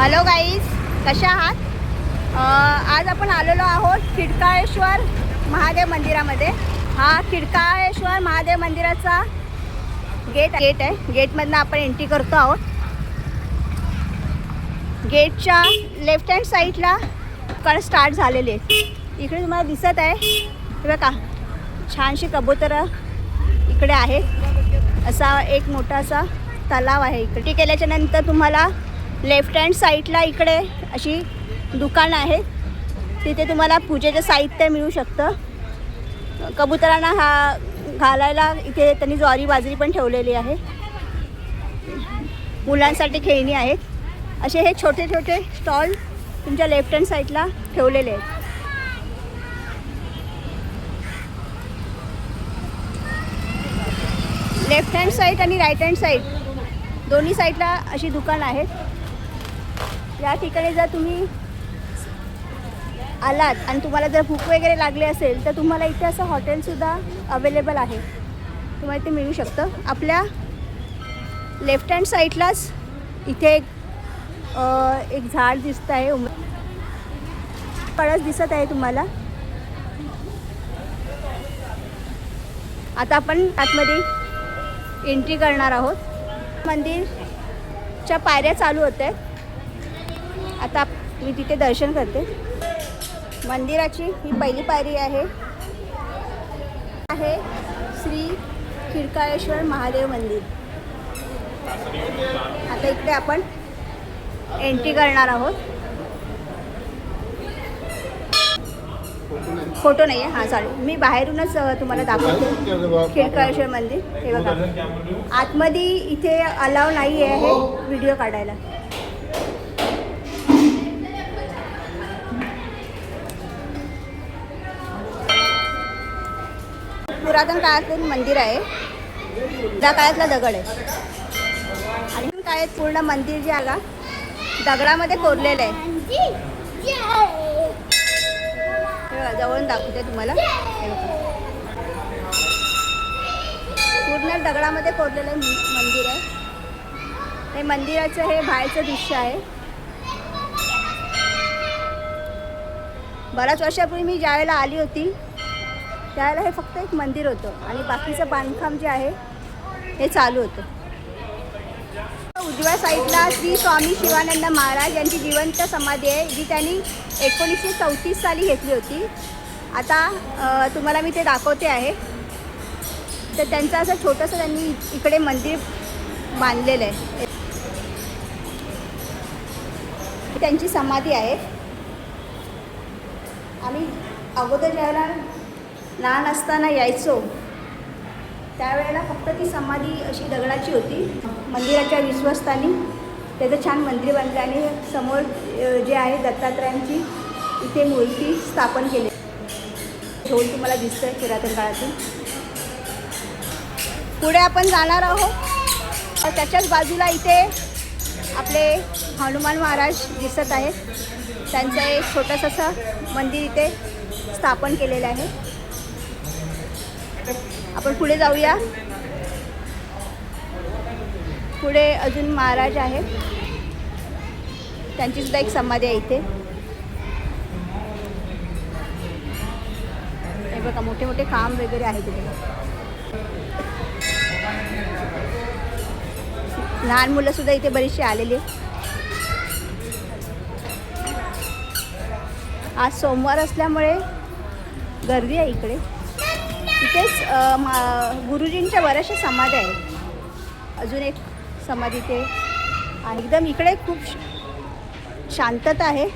Hello guys कशा आहात? आज आपण आलेलो आहोत खिडकाळेश्वर महादेव मंदिरामध्ये. हा खिडकाळेश्वर महादेव मंदिराचा गेट गेट आहे. गेटमधनं आपण एंट्री करतो आहोत. गेटच्या लेफ्ट हँड साईडला कण स्टार्ट झालेले आहेत इकडे तुम्हाला दिसत आहे. बघा छानशी कबुतरं इकडे आहेत. असा एक मोठासा तलाव आहे इकडे. केल्याच्यानंतर तुम्हाला लेफ्ट हँड साईडला इकडे अशी दुकानं आहेत तिथे तुम्हाला पूजेचं साहित्य मिळू शकतं. कबुतरांना हा घालायला इथे त्यांनी ज्वारी बाजरी पण ठेवलेली आहे. मुलांसाठी खेळणी आहेत. असे हे छोटे छोटे स्टॉल तुमच्या लेफ्ट हँड साईडला ठेवलेले आहेत. लेफ्ट हँड साईड आणि राईट हँड साईड दोन्ही साईडला अशी दुकानं आहेत. या ठिकाणी जर तुम्ही आलात आणि तुम्हाला जर भूक वगैरे लागली असेल तर तुम्हाला इथे असं हॉटेलसुद्धा अवेलेबल आहे. तुम्हाला इथे मिळू शकतं. आपल्या लेफ्ट हँड साईडलाच इथे एक एक झाड दिसत आहे. उम कळस दिसत आहे तुम्हाला. आता आपण आतमध्ये एंट्री करणार आहोत. मंदिरच्या पायऱ्या चालू होत आहेत. आता मी तिथे दर्शन करते. मंदिराची ही पहिली पायरी आहे. आहे श्री खिडकाळेश्वर महादेव मंदिर. आता इकडे आपण एंट्री करणार आहोत. फोटो नाही आहे हां चालेल. मी बाहेरूनच तुम्हाला दाखवते. खिडकाळेश्वर मंदिर. हे बघा. आतमध्ये इथे अलाव नाही आहे व्हिडिओ काढायला. पुरातन काळातील मंदिर आहे. त्या काळातला दगड आहे. आणि काळात पूर्ण मंदिर जे आला दगडामध्ये कोरलेलं आहे. जवळून दाखवते तुम्हाला. पूर्ण दगडामध्ये कोरलेलं आहे मंदिर आहे. हे मंदिराचं हे बाहेरचं दृश्य आहे. बऱ्याच वर्षापूर्वी मी ज्यावेळेला आली होती त्यावेळेला हे फक्त एक मंदिर होतं आणि बाकीचं बांधकाम जे आहे हे चालू होतं. उजव्या साईडला श्री स्वामी शिवानंद महाराज यांची जिवंत समाधी आहे जी त्यांनी एकोणीसशे चौतीस साली घेतली होती. आता तुम्हाला मी ते दाखवते आहे. तर त्यांचं असं छोटंसं त्यांनी इकडे मंदिर बांधलेलं आहे. त्यांची समाधी आहे. आम्ही अगोदर ज्यावेळेला लहान असताना यायचो. त्यावेळेला फक्त ती समाधी अशी दगडाची होती. मंदिराच्या विश्वस्तानी त्याचं छान मंदिर बांधलं आणि समोर जे आहे दत्तात्रयांची इथे मूर्ती स्थापन केली. ढोल तुम्हाला दिसतंय पुरातन काळातून. पुढे आपण जाणार आहोत. त्याच्याच बाजूला इथे आपले हनुमान महाराज दिसत आहेत. त्यांचं एक छोटंसं असं मंदिर इथे स्थापन केलेलं आहे. आपण पुढे जाऊया. पुढे अजून महाराज आहे त्यांची सुद्धा एक समाधी आहे इथे. हे बघा मोठे मोठे काम वगैरे आहे तिथे लहान मुलं सुद्धा इथे बरीचशी आलेली आज सोमवार असल्यामुळे गर्दी आहे इकडे. तिथेच मा- गुरुजींच्या बऱ्याचशा समाधी आहेत. अजून एक समाधी ते आणि एकदम इकडे खूप शांतता आहे.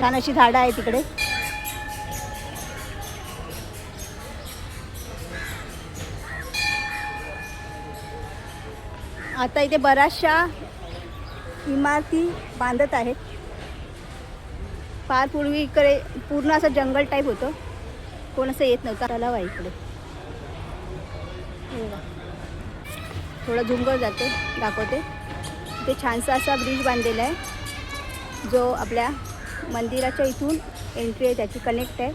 छान अशी झाडं आहेत तिकडे आता इथे बऱ्याचशा इमारती बांधत आहेत. फार पूर्वी इकडे पूर्ण असं जंगल टाईप होतं. कोण असं येत नव्हतं तलाव आहे इकडे. थोडं झुंगर जाते दाखवते. इथे छानसा असा ब्रिज बांधलेला आहे. जो आपल्या मंदिराच्या इथून एंट्री आहे त्याची कनेक्ट आहे.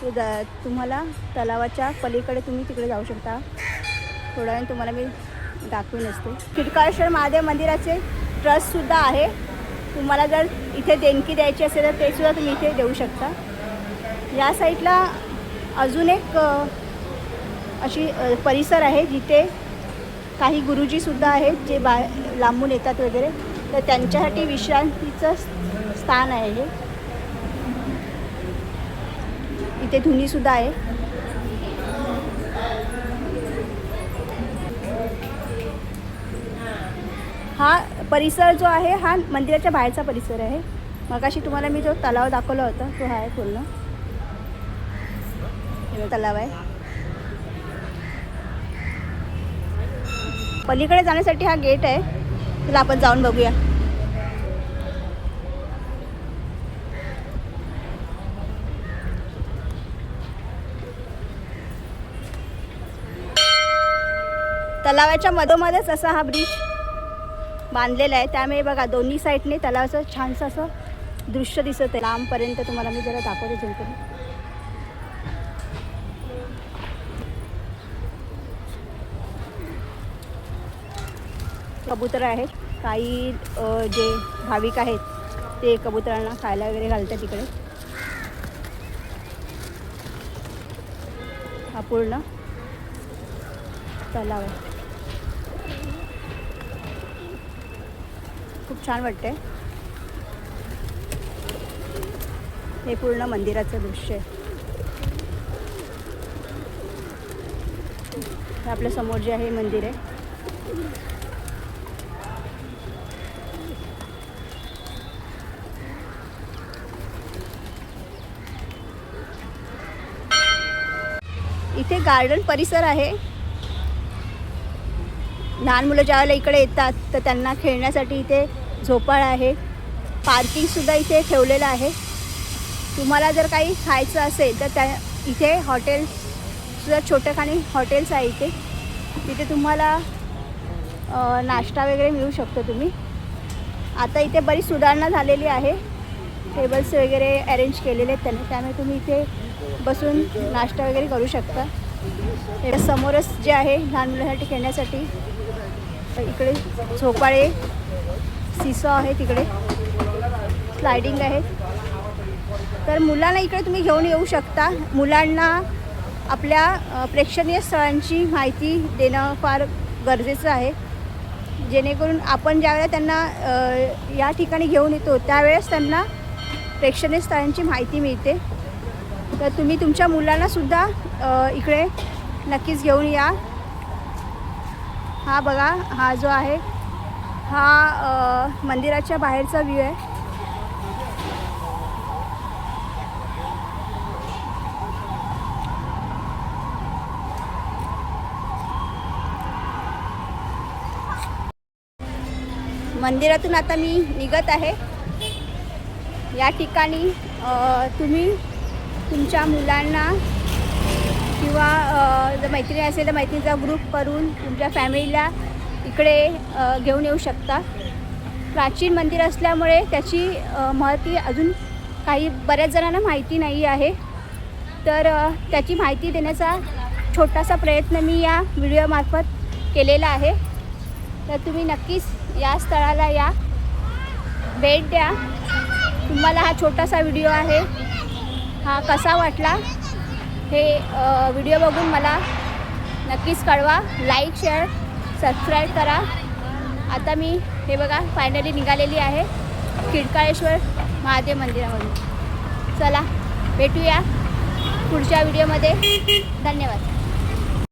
तो जा तुम्हाला तलावाच्या पलीकडे तुम्ही तिकडे जाऊ शकता. थोड्या वेळ तुम्हाला मी दाखवून असते. खिडकाळेश्वर महादेव मंदिराचे ट्रस्टसुद्धा आहे. तुम्हाला जर इथे देणगी द्यायची असेल तर तेसुद्धा तुम्ही इथे देऊ शकता. या साईडला अजून एक अशी परिसर आहे जिथे काही गुरुजीसुद्धा आहेत जे बा लांबून येतात वगैरे. तर त्यांच्यासाठी विश्रांतीचं स्थान आहे हे. इथे धुनीसुद्धा आहे. हा परिसर जो आहे हा मंदिराच्या बाहेरचा परिसर आहे. मगाशी तुम्हाला मी जो तलाव दाखवला होता तो हा आहे पूर्ण. तलाव आहे. पलीकडे जाण्यासाठी हा गेट आहे. तुला आपण जाऊन बघूया. तलावाच्या मधोमधच असा हा ब्रिज बांधलेला आहे. त्यामुळे बघा दोन्ही साईडने तलावाचं छानसं असं दृश्य दिसत आहे लांबपर्यंत तुम्हाला मी जरा दाखवते झूम कबूतर आहेत. काही जे भाविक आहेत ते कबुतरांना खायला वगैरे घालतात तिकडे हा पूर्ण तलाव आहे. खूप छान वाटतंय. हे पूर्ण मंदिराचं दृश्य आहे. आपल्यासमोर जे आहे मंदिर आहे. इथे गार्डन परिसर आहे. लहान मुलं ज्यावेळेला इकडे येतात तर त्यांना खेळण्यासाठी इथे झोपाळा आहे. पार्किंगसुद्धा इथे ठेवलेलं आहे. तुम्हाला जर काही खायचं असेल तर त्या इथे हॉटेल्ससुद्धा छोटेखानी हॉटेल्स आहे इथे. तिथे तुम्हाला नाश्ता वगैरे मिळू शकतो तुम्ही. आता इथे बरीच सुधारणा झालेली आहे. टेबल्स वगैरे अरेंज केलेले आहेत त्यांनी. त्यामुळे तुम्ही इथे बसून नाश्ता वगैरे करू शकता. हे समोरच जे आहे लहान मुलांसाठी खेळण्यासाठी तर इकडे झोपाळे सिसो आहे तिकडे. स्लायडिंग आहे. तर मुलांना इकडे तुम्ही घेऊन येऊ शकता. मुलांना आपल्या प्रेक्षणीय स्थळांची माहिती देणं फार गरजेचं आहे. जेणेकरून आपण ज्यावेळेला त्यांना या ठिकाणी घेऊन येतो त्यावेळेस त्यांना प्रेक्षणीय स्थळांची माहिती मिळते. तर तुम्ही तुमच्या मुलांनासुद्धा इकडे नक्कीच घेऊन या. हा बघा हा जो आहे हा मंदिराच्या बाहेरचा व्ह्यू आहे. मंदिरातून आता मी निघत आहे. या ठिकाणी तुम्ही तुमच्या मुलांना किंवा जर मैत्रिणी असेल तर मैत्रिणीचा ग्रुप करून तुमच्या फॅमिलीला इकडे घेऊन येऊ शकता. प्राचीन मंदिर असल्यामुळे त्याची महती अजून काही बऱ्याच जणांना माहिती नाही आहे. तर त्याची माहिती देण्याचा छोटासा प्रयत्न मी या व्हिडिओमार्फत केलेला आहे. तर तुम्ही नक्कीच या स्थळाला या. भेट द्या. तुम्हाला हा छोटासा व्हिडिओ आहे. हा कसा वाटला हे व्हिडिओ बघून मला नक्कीच कळवा. लाईक शेअर सबस्क्राईब करा. आता मी हे बघा फायनली निघालेली आहे खिडकाळेश्वर महादेव मंदिरामधून. चला भेटूया पुढच्या व्हिडिओमध्ये धन्यवाद.